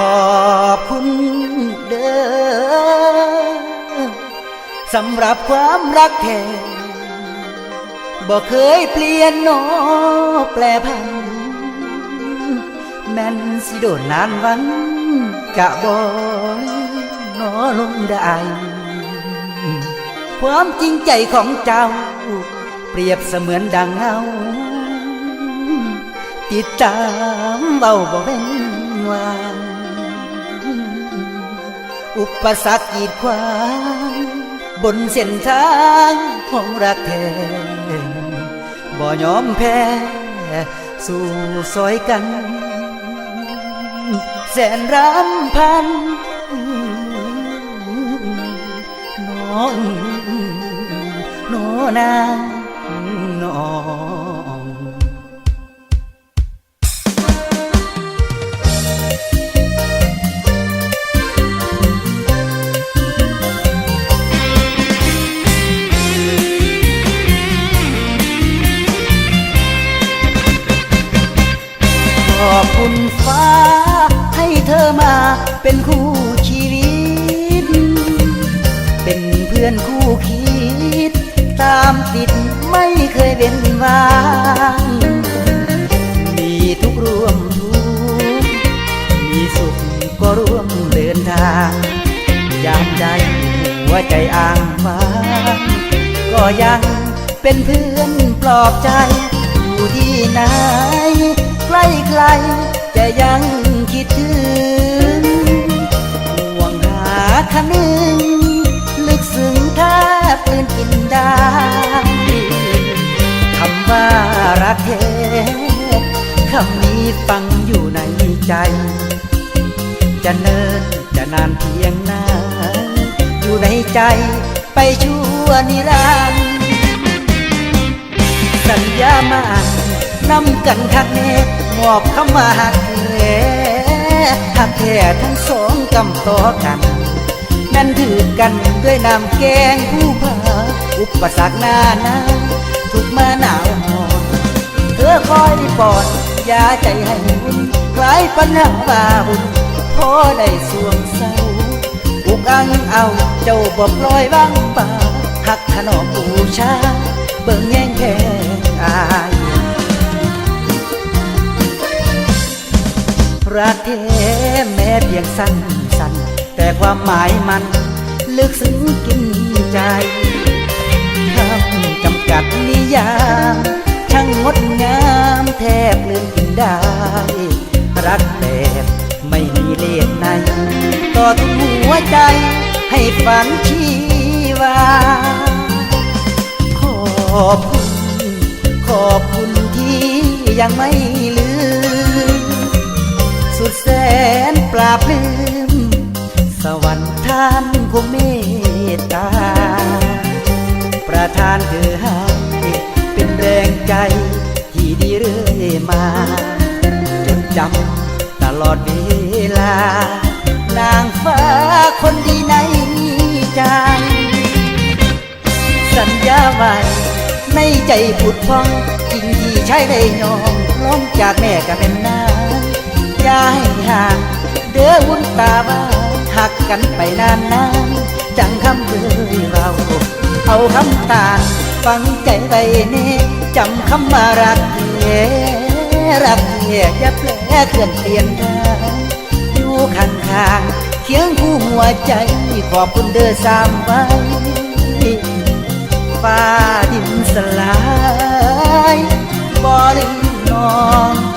ขอบคุณเด้อสำหรับความรักแท้บ่เคยเปลี่ยนโนแปลพัน แม่นสิโดนนานวันกะบ่นอลงได้ ความจริงใจของเจ้า เปรียบเสมือนดังเงาติดตามเบาบ่เว้นวา อุปสรรคกีดขวางบนเส้นทางของรักแท้บ่ยอมแพ้สู่ซอยกัน แสนรำพันน้องโนนางน้อง เป็นคู่ชีวิต เป็นเพื่อนคู่คิด ตามติดไม่เคยเป็นวางมีทุกร่วมทุกมีสุขก็ร่วมเดินทางยามใจหัวใจอ้างว้างก็ยังเป็นเพื่อนปลอบใจอยู่ที่ไหนำนี้ฟังอยู่ในใจ จะเนินจะนานเพียงไหนอยู่ในใจไปชั่วนิรันดร์สัญญามานำกันทักแน่มอบคำว่าหักแท้หักแท้ทั้งสองกำต่อกัน นั่นถือกันด้วยน้ำแกงผู้พาอุปสรรคหน้านาทุกมาหนาวหอนเธอคอยปอด ยาใจให้อุ่นคลายปัญหาบาบุญพอได้สวงเศร้าอุกอังเอาเจ้าบ่ปล่อยบ้างป่าหักถนอมบูชา เบิ่งแย่งแค่อายรักแท้แม้เพียงสั้นสั้นแต่ความหมายมันลึกซึ้งกินใจคำจำกัดนิยาม รักแบบไม่มีเลสในต่อทุกหัวใจให้ฝันชีวา ขอบคุณ ขอบคุณที่ยังไม่ลืม สุดแสนปราบลืม สวรรค์ท่านคงเมตตา ประทานเธอให้เป็นแรงใจที่ดีเรื่อยมา จนจำานางฟ้าคนดีในใจ สัญญาไว้ในใจผุดพองจริงที่ใช้ได้ยอมล้มจากแม่กับเป็นนางอย่าให้ห่างเด้อวุ้นตาบ้าหักกันไปนานนานจังคำเคยเรา เอาคำตาฟังใจไว้เน่จำคำมารักเย่รักเย่อย่าแปลเคลื่อนเปลี่ยนทางอยู่ ข้างข้เคียงคู่หัวใจ ขอบคุณเดิอสามไว้ฟ้าดินสลายบ่ลืมน้อง